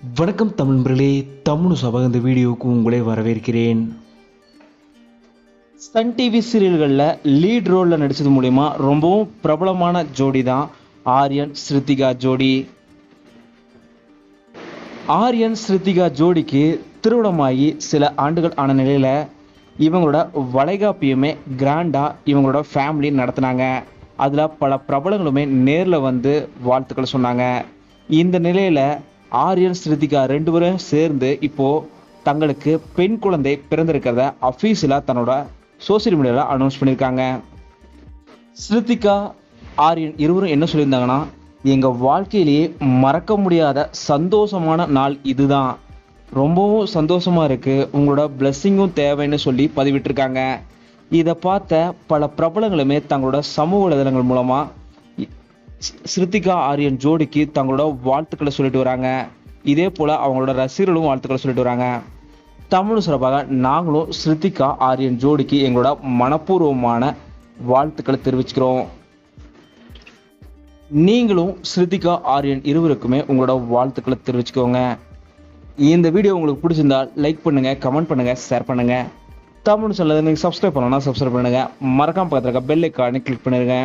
வணக்கம் தமிழ் நண்பர்களே தமிழ் சபக இந்த வீடியோவுக்கு உங்களை வரவேற்கிறேன். சன் டிவி சீரியல்களில் லீட் ரோலில் நடித்தது மூலிமா ரொம்பவும் பிரபலமான ஜோடி தான் ஆரியன் ஸ்ருத்திகா ஜோடி. ஆரியன் ஸ்ருத்திகா ஜோடிக்கு திருமணமாகி சில ஆண்டுகள் ஆன நிலையில் இவங்களோட வளைகாப்பியுமே கிராண்டாக இவங்களோட ஃபேமிலி நடத்தினாங்க. அதில் பல பிரபலங்களுமே நேரில் வந்து வாழ்த்துக்கள் சொன்னாங்க. இந்த நிலையில் ஆரியன் ஸ்ருதிகா ரெண்டு பேரும் சேர்ந்து இப்போது தங்களுக்கு பெண் குழந்தை பிறந்திருக்கிறத அஃபீஷியலாக தன்னோட சோசியல் மீடியாவில் அனௌன்ஸ் பண்ணியிருக்காங்க. ஸ்ருதிகா ஆரியன் இருவரும் என்ன சொல்லியிருந்தாங்கன்னா எங்கள் வாழ்க்கையிலேயே மறக்க முடியாத சந்தோஷமான நாள் இதுதான். ரொம்பவும் சந்தோஷமாக இருக்குது உங்களோட பிளெஸ்ஸிங்கும் தேவைன்னு சொல்லி பதிவிட்டிருக்காங்க. இதை பார்த்த பல பிரபலங்களுமே தங்களோட சமூக வலைதளங்கள் மூலமாக ஸ்ருதிகா ஆரியன் ஜோடிக்கு தங்களோட வாழ்த்துக்களை சொல்லிட்டு வராங்க. இதே போல அவங்களோட ரசிகர்களும் வாழ்த்துக்களை சொல்லிட்டு வராங்க. தமிழ் சிறப்பாக நாங்களும் ஸ்ருதிகா ஆரியன் ஜோடிக்கு எங்களோட மனப்பூர்வமான வாழ்த்துக்களை தெரிவிச்சுக்கிறோம். நீங்களும் ஸ்ருதிகா ஆரியன் இருவருக்குமே உங்களோட வாழ்த்துக்களை தெரிவிச்சுக்கோங்க. இந்த வீடியோ உங்களுக்கு பிடிச்சிருந்தா லைக் பண்ணுங்க கமெண்ட் பண்ணுங்க ஷேர் பண்ணுங்க. தமிழ் சொல்லுறது நீங்கள் சப்ஸ்கிரைப் பண்ணணும்னா சப்ஸ்கிரைப் பண்ணுங்க. மறக்காம பக்கத்துல இருக்க பெல் ஐக்கானை கிளிக் பண்ணிருங்க.